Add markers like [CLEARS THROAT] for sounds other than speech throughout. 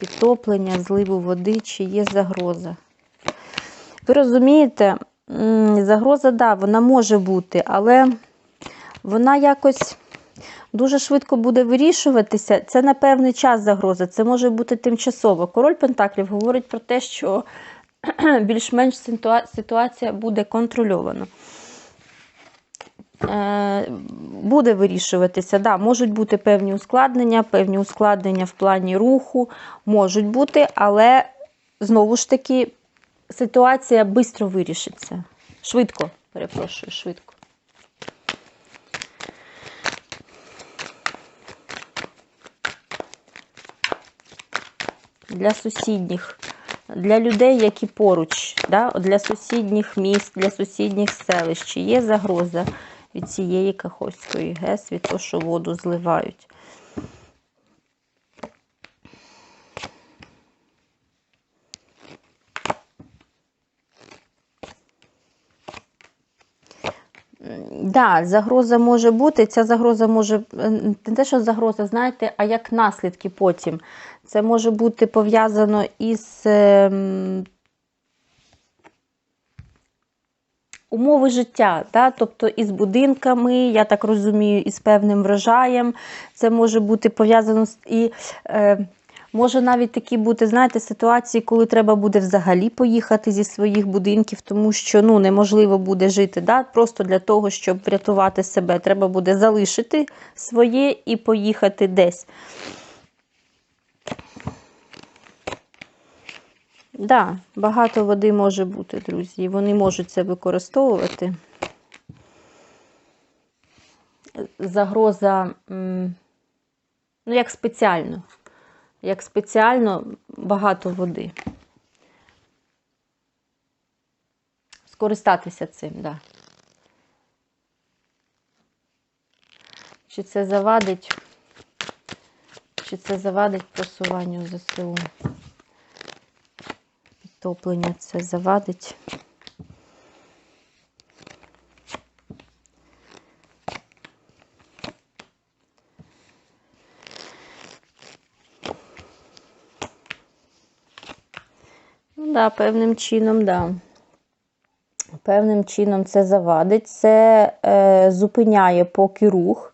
підтоплення, зливу води, чи є загроза. Ви розумієте, загроза, да, вона може бути, але вона якось дуже швидко буде вирішуватися. Це на певний час загроза, це може бути тимчасово. Король Пентаклів говорить про те, що [CLEARS THROAT] більш-менш ситуація буде контрольована. Е, Буде вирішуватися, да, можуть бути певні ускладнення, певні ускладнення в плані руху, можуть бути, але знову ж таки ситуація швидко вирішиться. Швидко, перепрошую, швидко. Для сусідніх, для людей, які поруч, да, для сусідніх міст, для сусідніх селищ, є загроза від цієї Каховської ГЕС, від того, що воду зливають. Да, загроза може бути. Ця загроза може е, не те, що загроза, знаєте, а як наслідки потім. Це може бути пов'язано із умови життя, да? тобто із будинками, я так розумію, із певним врожаєм. Це може бути пов'язано з і. Е, Може навіть такі бути, знаєте, ситуації, коли треба буде взагалі поїхати зі своїх будинків, тому що ну, неможливо буде жити. Да? Просто для того, щоб врятувати себе, треба буде залишити своє і поїхати десь. Да, багато води може бути, друзі, вони можуть це використовувати. Загроза, ну, як спеціально як спеціально багато води. Скористатися цим, так. Да. Чи це завадить, чи це завадить просуванню ЗСУ? Підтоплення це завадить. Ну, да, певним чином, да. Певним чином це завадить, це е, зупиняє поки рух.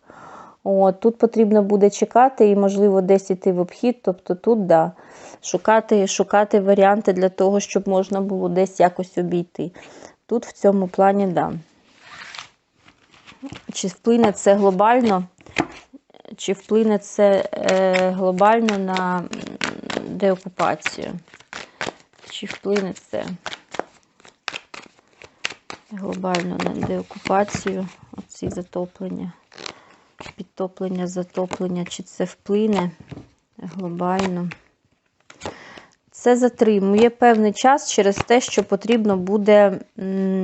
От, Тут потрібно буде чекати і, можливо, десь іти в обхід. Тобто тут, да, шукати, шукати варіанти для того, щоб можна було десь якось обійти. Тут в цьому плані, да. Чи вплине це глобально? Чи вплине це е, глобально на деокупацію? Чи вплине це глобально на деокупацію, оці затоплення, підтоплення, затоплення, чи це вплине глобально? Це затримує певний час через те, що потрібно буде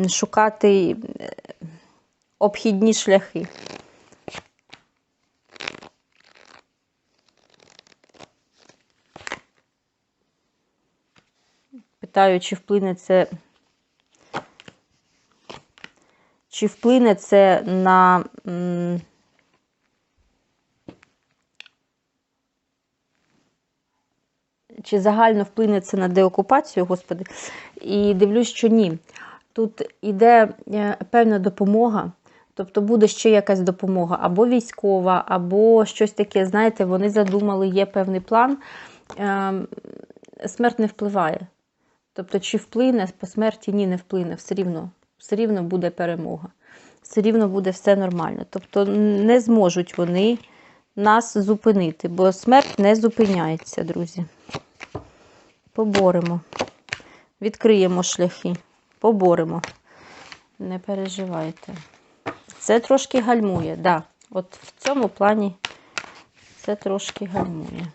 шукати обхідні шляхи. Питаю, чи вплине це, чи вплине це на чи загально вплине це на деокупацію, господи, і дивлюсь, що ні. Тут іде е, певна допомога, тобто буде ще якась допомога, або військова, або щось таке, знаєте, вони задумали, є певний план. Ем, смерть не впливає. Тобто, чи вплине по смерті, ні, не вплине, все рівно, все рівно буде перемога. Все рівно буде все нормально. Тобто не зможуть вони нас зупинити, бо смерть не зупиняється, друзі. Поборемо. Відкриємо шляхи, поборемо. Не переживайте. Це трошки гальмує, так. Да. От в цьому плані це трошки гальмує.